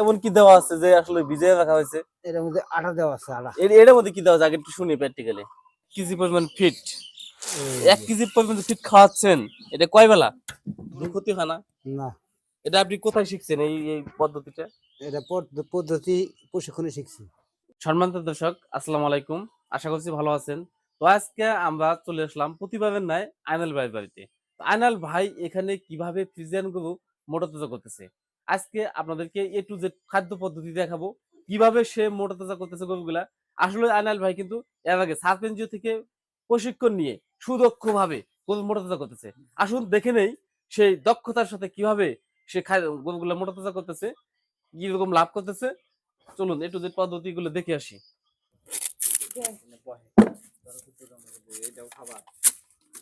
এমন কি দেওয়া আছে যে আসলে ভিজিয়ে রাখা হয়েছে। এটার মধ্যে আটা দেওয়া আছে আটা। এর এর মধ্যে কি দেওয়া আছে? আগে একটু শুনি প্র্যাকটিক্যালি কেজি পরিমাণ ফিট এক কেজি পরিমাণ ফিট খাওয়াচ্ছেন এটা কয় বেলা? ক্ষতি হয় না? না। এটা আপনি কোথায় শিখছেন এই এই পদ্ধতিটা? এটা পদ্ধতি প্রশিক্ষণে শিখছি। সম্মানিত দর্শক আসসালামু আলাইকুম। আশা করছি ভালো আছেন। তো আজকে আমরা চলে আসলাম প্রতিবারের ন্যায় আইনাল ভাইয়ের বাড়িতে। তো আইনাল ভাই এখানে কীভাবে ফ্রিজিয়ান গরু মোটা তাজা করতেছে? আজকে আপনাদেরকে এ টু জেড খাদ্য পদ্ধতি দেখাবো। কীভাবে সে মোটা তাজা করতেছে গরুগুলা। আসলে আইনাল ভাই কিন্তু এর আগে সার্ফ এনজিও থেকে প্রশিক্ষণ নিয়ে সুদক্ষ ভাবে গরু মোটা তাজা করতেছে। আসুন দেখে নেই সেই দক্ষতার সাথে কীভাবে সে গরুগুলা মোটা তাজা করতেছে কীরকম লাভ করতেছে। চলুন একটু যে পদ্ধতিগুলো দেখে আসি।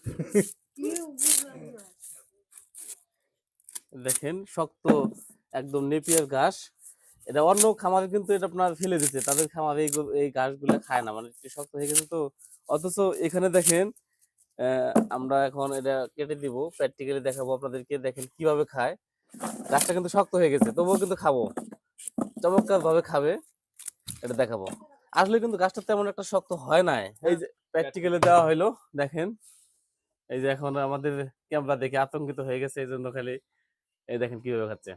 দেখেন শক্ত একদম নেপিয়ার ঘাস। এটা অন্য খামারে কিন্তু এটা আপনার ফেলে দিচ্ছে। তাদের খামারে এই ঘাসগুলো খায় না। মানে একটু শক্ত হয়ে গেছে তো। অথচ এখানে দেখেন আমরা এখন এটা কেটে দিব প্র্যাকটিক্যালি দেখাবো আপনাদেরকে। দেখেন কীভাবে খায়। গাছটা কিন্তু শক্ত হয়ে গেছে, তবুও কিন্তু খাব। চমৎকার ভাবে খাবে। এটা দেখাবো। আসলে কিন্তু গাছটা তেমন একটা শক্ত হয় না এই যে প্র্যাকটিক্যালি দেওয়া হইল, দেখেন। এই যে এখন আমাদের ক্যামেরা দেখে আতঙ্কিত হয়ে গেছে, এই জন্য খালি এই দেখেন কীভাবে খাচ্ছে।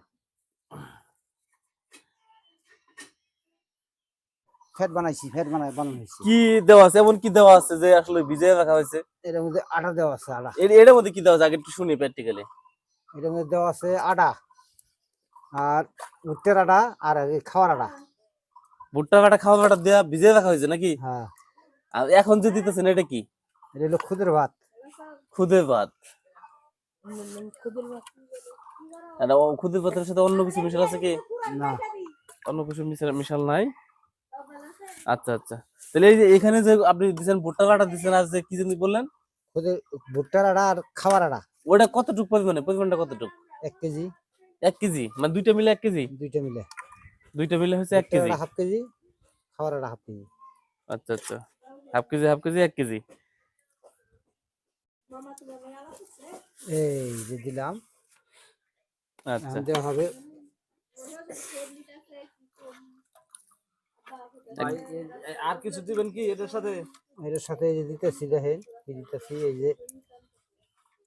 ফ্যাট বানাইছি ফ্যাট বানাই বানানো হয়েছে কি দেওয়া আছে? এমন কি দেওয়া আছে যে আসলে ভিজিয়ে রাখা হয়েছে? এটার মধ্যে আটা দেওয়া আছে আটা। এর এর মধ্যে কি দেওয়া আছে? আগে একটু শুনি প্র্যাকটিক্যালি এটার মধ্যে দেওয়া আছে আটা আর ভুট্টের আটা আর খাওয়ার আটা। ভুট্টা কাটা খাওয়া কাটা দেওয়া ভিজিয়ে রাখা হয়েছে নাকি? হ্যাঁ। আর এখন যে দিতেছেন এটা কি? এটা হলো খুদের ভাত। খুদের ভাত। খুদের ভাতের সাথে অন্য কিছু মিশাল আছে কি? না। অন্য কিছু মিশাল মিশাল নাই? আচ্ছা আচ্ছা। তাহলে এই যে এখানে যে আপনি দিচ্ছেন ভুট্টা কাটা দিচ্ছেন আর যে কি জানি বললেন ভুট্টার আটা আর খাওয়ার আটা ওটা কতটুক পরিমাণে? পরিমাণটা কতটুক? এক কেজি। এক কেজি? মানে দুইটা মিলে এক কেজি? দুইটা মিলে। দুইটা মিলে হচ্ছে এক কেজি? হাফ কেজি খাওয়ার আটা হাফ কেজি। আচ্ছা আচ্ছা। হাফ কেজি হাফ কেজি এক কেজি? এই যে দিলাম। আচ্ছা। হবে আর কিছু দিবেন কি এটার সাথে? এটার সাথে এই যে দিতেছি দেখেন কি দিতেছি এই যে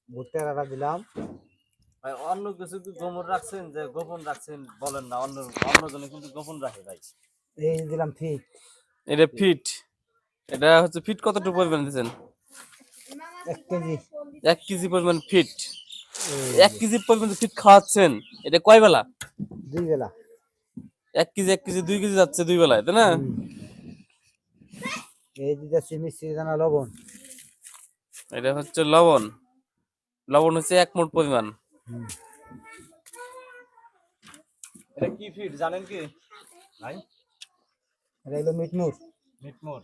ভুট্টার আটা দিলাম। ভাই অন্য কিছু কি গোপন রাখছেন? যে গোপন রাখছেন বলেন না অন্য অন্য জনে কিন্তু গোপন রাখে ভাই। এই দিলাম ফিট। এটা ফিট। এটা হচ্ছে ফিট কতটুকু পরিমাণ দিচ্ছেন? এক কেজি। এক কেজি পরিমাণ ফিট। এক কেজি পরিমাণ ফিট খাওয়াচ্ছেন। এটা কয় বেলা? দুই বেলা। এক কেজি এক কেজি দুই কেজি যাচ্ছে দুই বেলায় তাই না। এই দিতেছি মিষ্টি দানা লবণ। এটা হচ্ছে লবণ। লবণ হচ্ছে এক মোট পরিমাণ। এটা কি ফিট জানেন কি? ভাই এটা হলো মিটমুর। মিটমোর।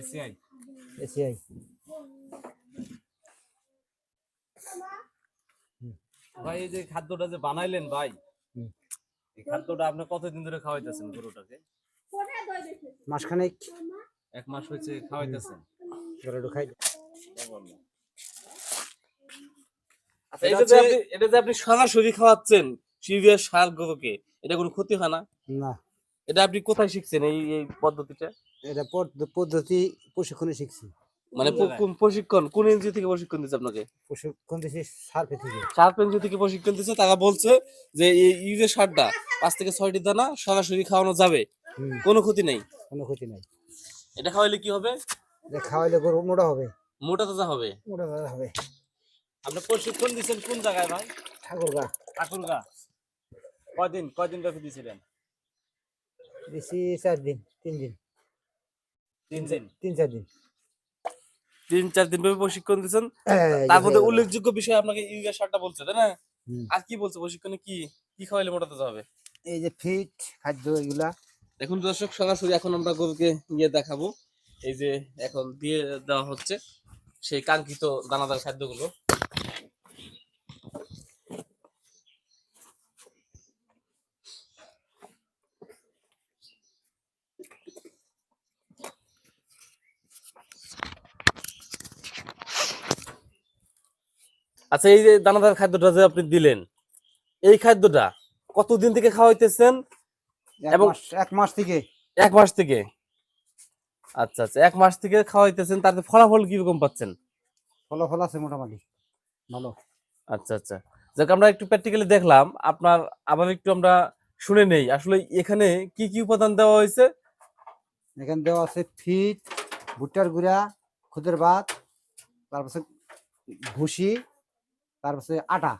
এসিআই। এসিআই। ভাই এই যে খাদ্যটা যে বানাইলেন ভাই। এই খাদ্যটা আপনি কতদিন ধরে খাওয়াইতেছেন গরুটাকে? মাসখানেক। এক মাস হয়েছে খাওয়াইতেছেন। গরুটা খাই। আচ্ছা, এটা যে আপনি এটা যে আপনি সরাসরি খাওয়াচ্ছেন সিরিয়া সার গরুকে এটা কোনো ক্ষতি হয় না? না। এটা আপনি কোথায় শিখছেন এই এই পদ্ধতিটা? এটা পদ্ধতি প্রশিক্ষণে শিখছি। মানে কোন প্রশিক্ষণ কোন এনজিও থেকে প্রশিক্ষণ দিচ্ছে আপনাকে? প্রশিক্ষণ দিয়েছি সার্ফে থেকে। সার এনজিও থেকে প্রশিক্ষণ দিচ্ছে তারা বলছে যে এই যে সারটা পাঁচ থেকে ছয়টি দানা সরাসরি খাওয়ানো যাবে। কোনো ক্ষতি নেই? কোনো ক্ষতি নাই। এটা খাওয়াইলে কি হবে? এটা খাওয়াইলে গরু মোটা হবে। মোটা তাজা হবে। মোটা তাজা হবে। আপনি প্রশিক্ষণ দিচ্ছেন কোন জায়গায় ভাই? ঠাকুর গা ঠাকুরগা। কয়দিন কয়দিন ব্যাপী দিয়েছিলেন দিছি চার দিন তিন দিন। তিন দিন? তিন চার দিন। তিন চার দিন ভাবে প্রশিক্ষণ দিচ্ছেন তার মধ্যে উল্লেখযোগ্য বিষয় আপনাকে ইউরিয়া সারটা বলছে তাই না? আর কি বলছে? প্রশিক্ষণে কি কি খাওয়াইলে মোটাতে যাবে হবে? এই যে ফিট খাদ্য এগুলা। দেখুন দর্শক সরাসরি এখন আমরা গরুকে গিয়ে দেখাবো। এই যে এখন দিয়ে দেওয়া হচ্ছে সেই কাঙ্ক্ষিত দানাদার খাদ্যগুলো। আচ্ছা এই যে দানাদার খাদ্যটা যে আপনি দিলেন এই খাদ্যটা কতদিন থেকে খাওয়াইতেছেন? এক এবং- এক মাস থেকে। এক মাস থেকে? আচ্ছা আচ্ছা এক মাস থেকে খাওয়াইতেছেন তাতে ফলাফল কীরকম পাচ্ছেন? ফলাফল আছে মোটামুটি ভালো। আচ্ছা আচ্ছা যাক আমরা একটু প্র্যাকটিক্যালি দেখলাম আপনার আবার একটু আমরা শুনে নেই আসলে এখানে কি কি উপাদান দেওয়া হয়েছে? এখানে দেওয়া আছে ফিট ভুট্টার গুঁড়া খুদের ভাত তারপর ভুসি তারপরে আটা।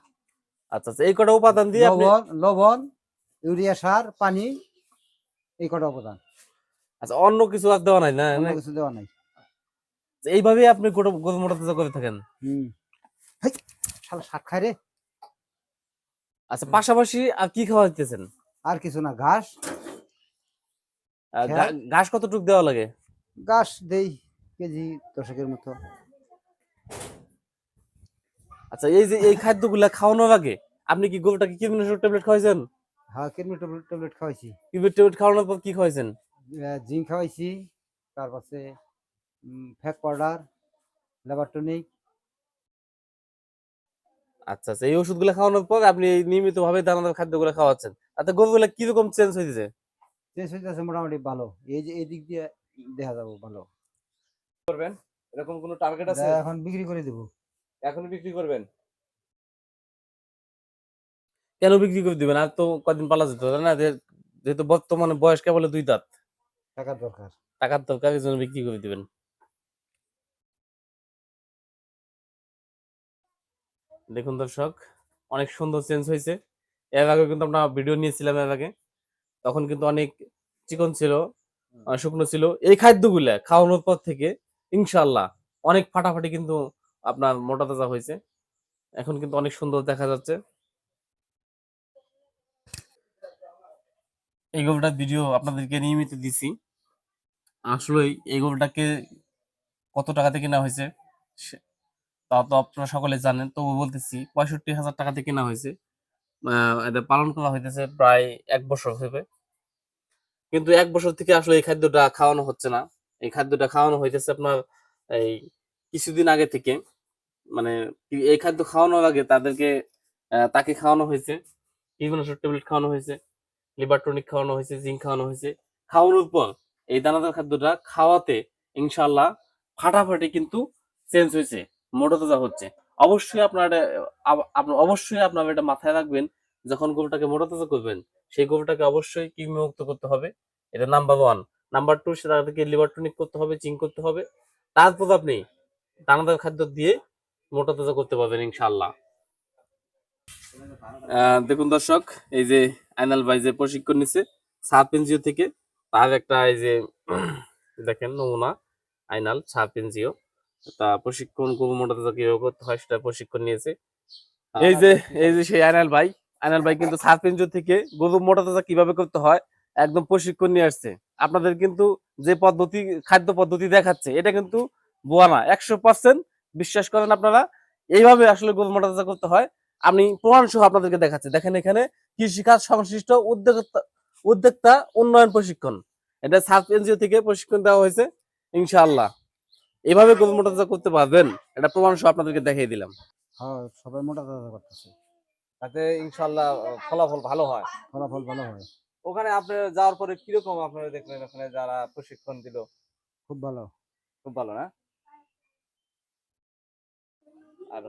আচ্ছা আচ্ছা এই কটা উপাদান দিয়ে লবণ লবণ ইউরিয়া সার পানি এই কটা উপাদান। আচ্ছা অন্য কিছু আর দেওয়া নাই না? অন্য কিছু দেওয়া নাই। এইভাবেই আপনি গরু গরু মোটা তাজা করে থাকেন? হুম। শালা শাক খায় রে। আচ্ছা পাশাপাশি আর কি খাওয়া দিতেছেন? আর কিছু না ঘাস। ঘাস কতটুক দেওয়া লাগে? ঘাস দেই কেজি দশকের মতো। আচ্ছা এই যে এই খাদ্যগুলা খাওয়ানোর আগে আপনি কি গরুটাকে কীটনাশক ট্যাবলেট খাওয়াইছেন? হ্যাঁ কিডনি ট্যাবলেট খাওয়াইছি। কিডনি ট্যাবলেট খাওয়ানোর পর কি খাওয়াইছেন? জিঙ্ক খাওয়াইছি তারপরে ফ্যাক পাউডার লেবারটনিক আচ্ছা আচ্ছা এই ওষুধগুলো খাওয়ানোর পর আপনি নিয়মিত ভাবে দানাদার খাদ্যগুলো খাওয়াচ্ছেন। তাতে গরুগুলা কীরকম চেঞ্জ হয়েছে চেঞ্জ হইতেছে মোটামুটি ভালো। এই যে এই দিক দিয়ে দেখা যাব ভালো। করবেন? এরকম কোনো টার্গেট আছে? এখন বিক্রি করে দেবো। এখন বিক্রি করবেন? কেন বিক্রি করে দিবেন? আর তো কদিন পালা যেতে হবে না। যেহেতু বর্তমানে বয়স কেবল দুই দাঁত। টাকার দরকার। টাকার দরকার এই জন্য বিক্রি করে দিবেন। দেখুন দর্শক অনেক সুন্দর চেঞ্জ হয়েছে। এর আগে কিন্তু আমরা ভিডিও নিয়েছিলাম এর আগে। তখন কিন্তু অনেক চিকন ছিল শুকনো ছিল। এই খাদ্যগুলা খাওয়ানোর পর থেকে ইনশাল্লাহ অনেক ফাটাফাটি কিন্তু আপনার মোটা তাজা হয়েছে। এখন কিন্তু অনেক সুন্দর দেখা যাচ্ছে। এই গরুটার ভিডিও আপনাদেরকে নিয়মিত দিছি। আসলে এই গরুটাকে কত টাকাতে কেনা হয়েছে তা তো আপনারা সকলে জানেন। তবু বলতেছি, পঁয়ষট্টি হাজার টাকাতে কেনা হয়েছে। এটা পালন করা হইতেছে প্রায় এক বছর হবে কিন্তু এক বছর থেকে আসলে এই খাদ্যটা খাওয়ানো হচ্ছে না। এই খাদ্যটা খাওয়ানো হইতেছে আপনার এই কিছুদিন আগে থেকে। মানে এই খাদ্য খাওয়ানোর আগে তাদেরকে তাকে খাওয়ানো হয়েছে। কীটনাশক ট্যাবলেট খাওয়ানো হয়েছে লিভার টনিক খাওয়ানো হয়েছে, জিঙ্ক খাওয়ানো হয়েছে। খাওয়ানোর পর এই দানাদার খাদ্যটা খাওয়াতে ইনশাল্লাহ ফাটাফাটি কিন্তু চেঞ্জ হয়েছে মোটা তাজা হচ্ছে। অবশ্যই আপনার আপনার অবশ্যই আপনার এটা মাথায় রাখবেন, যখন গরুটাকে মোটা তাজা করবেন, সেই গরুটাকে অবশ্যই কৃমিমুক্ত করতে হবে। এটা নাম্বার ওয়ান নাম্বার টু সেটাকে লিভার টনিক করতে হবে, জিঙ্ক করতে হবে। তারপর আপনি দানাদার খাদ্য দিয়ে মোটা তাজা করতে পারবেন ইনশাল্লাহ দেখুন দর্শক এই যে আইনাল ভাই যে প্রশিক্ষণ নিছে সাব এনজিও থেকে তার একটা এই যে দেখেন নমুনা আইনাল সাব এনজিও। তা প্রশিক্ষণ গরু মোটা তাজা কীভাবে করতে হয় সেটা প্রশিক্ষণ নিয়েছে। এই যে এই যে সেই আইনাল ভাই আইনাল ভাই কিন্তু সাব এনজিও থেকে গরু মোটা তাজা কীভাবে করতে হয় একদম প্রশিক্ষণ নিয়ে আসছে। আপনাদের কিন্তু যে পদ্ধতি খাদ্য পদ্ধতি দেখাচ্ছে এটা কিন্তু বোয়া না একশো পার্সেন্ট বিশ্বাস করেন আপনারা? এইভাবে আসলে গরু মোটা করতে হয়। আমি প্রমাণ সহ আপনাদেরকে দেখাচ্ছি। দেখেন এখানে কৃষিকাজ সংশ্লিষ্ট উদ্যোক্তা উদ্যোক্তা উন্নয়ন প্রশিক্ষণ। এটা সাব এনজিও থেকে প্রশিক্ষণ দেওয়া হয়েছে ইনশাআল্লাহ। এভাবে গরু মোটা করতে পারবেন। এটা প্রমাণ সহ আপনাদেরকে দেখিয়ে দিলাম। হ্যাঁ সবাই মোটা তাজা করতেছে। তাতে ইনশাল্লাহ ফলাফল ভালো হয়। ফলাফল ভালো হয়। ওখানে আপনি যাওয়ার পরে কীরকম আপনারা দেখলেন ওখানে যারা প্রশিক্ষণ দিল? খুব ভালো। খুব ভালো না? আর